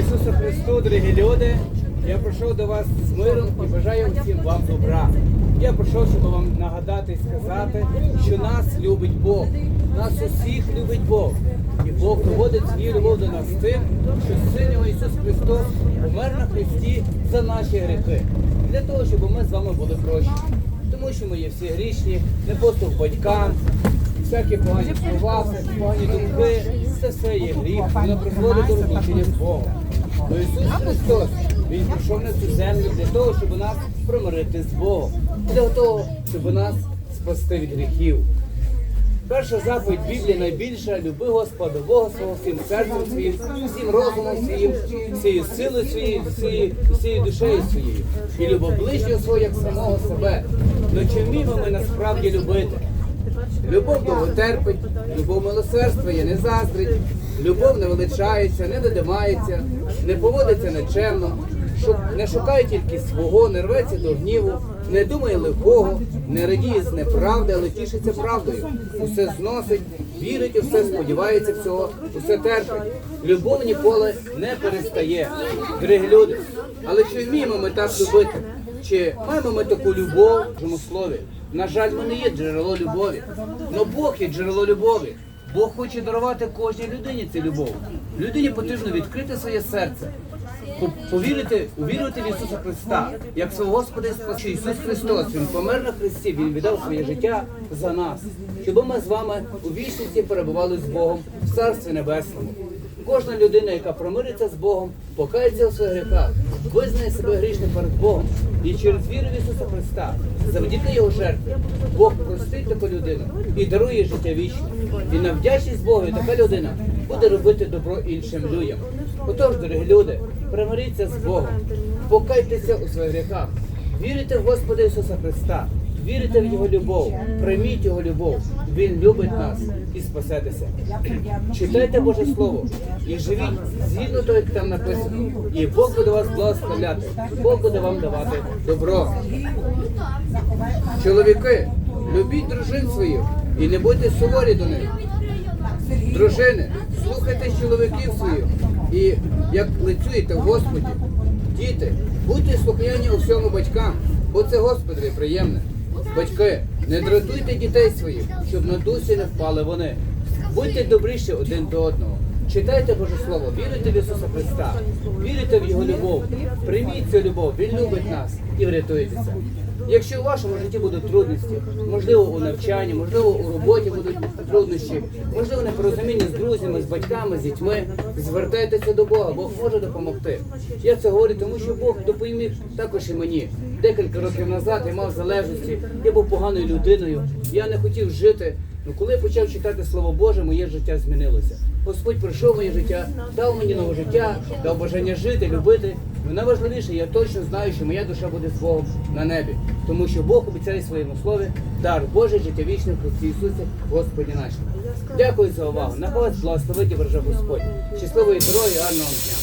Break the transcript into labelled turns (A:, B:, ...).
A: Ісусу Христу, дорогі люди, я прийшов до вас з миром і бажаю всім вам добра. Я прийшов, щоб вам нагадати і сказати, що нас любить Бог. Нас усіх любить Бог. І Бог доводить свою любов до нас тим, що Син його Ісус Христос помер на Христі за наші гріхи. Для того, щоб ми з вами були прощені. Тому що ми є всі грішні, не просто батькам, всякі погані слова, погані думки, це все є гріх, воно призводить до розлучення з Богом. Но Ісус Христос, Він прийшов на цю землю для того, щоб нас примирити з Богом, для того, щоб нас спасти від гріхів. Перша заповідь Біблії найбільша люби Господа Бога свого всім серцем своїм, всім розумом своїм, всією силою своєю, всією, всією душею своєю. І любов ближнього свого як самого себе. Ну чи вміємо ми насправді любити? Любов довго терпить, любов милосердствує, не заздрить, любов не величається, не додимається, не поводиться нечемно, не шукає тільки свого, не рветься до гніву, не думає лихого, не радіє з неправди, але тішиться правдою. Усе зносить, вірить у все, сподівається всього, усе терпить. Любов ніколи не перестає. Дорогі люди, але чи вміємо ми так любити? Чи маємо ми таку любов в слові? На жаль, ми не є джерело любові. Но Бог є джерело любові. Бог хоче дарувати кожній людині цю любов. Людині потрібно відкрити своє серце, по- повірити, увірувати в Ісуса Христа, як свого Господа і. Ісус Христос. Він помер на Христі, Він віддав своє життя за нас, щоб ми з вами у вічності перебували з Богом в Царстві Небесному. Кожна людина, яка промириться з Богом, покається у своїх гріхах, визнає себе грішним перед Богом і через віру в Ісуса Христа, завдяки Його жертві, Бог людину і дарує життя вічне. І на вдячність Богу така людина буде робити добро іншим людям. Отож, дорогі люди, примиріться з Богом, покайтеся у своїх гріхах, вірите в Господа Ісуса Христа. Вірите в Його любов, прийміть Його любов. Він любить нас і спасетеся. Читайте Боже Слово і живіть згідно того, як там написано. І Бог буде вас благословляти. Бог буде вам давати добро. Чоловіки, любіть дружин своїх і не будьте суворі до них. Дружини, слухайте чоловіків своїх і як лицюєте в Господі. Діти, будьте слухняні у всьому батькам, бо це Господові приємне. Батьки, не дратуйте дітей своїх, щоб на дусі не впали вони. Будьте добріші один до одного. Читайте Боже Слово, вірите в Ісуса Христа, вірите в Його любов, прийміть цю любов, Він любить нас і врятуєтеся. Якщо у вашому житті будуть трудності, можливо, у навчанні, можливо, у роботі будуть труднощі, можливо, непорозуміння з друзями, з батьками, з дітьми, звертайтеся до Бога, Бог може допомогти. Я це говорю, тому що Бог допоміг також і мені. Декілька років назад я мав залежності, я був поганою людиною, я не хотів жити. Ну, коли я почав читати Слово Боже, моє життя змінилося. Господь прийшов в моє життя, дав мені нове життя, дав бажання жити, любити. Ну найважливіше, я точно знаю, що моя душа буде з Богом на небі, тому що Бог обіцяє своєму слові дар Божий життя вічне в Христі Ісусі, Господі нашому. Дякую за увагу. На вас благословить і береже Господь. Щасливої дороги, гарного дня.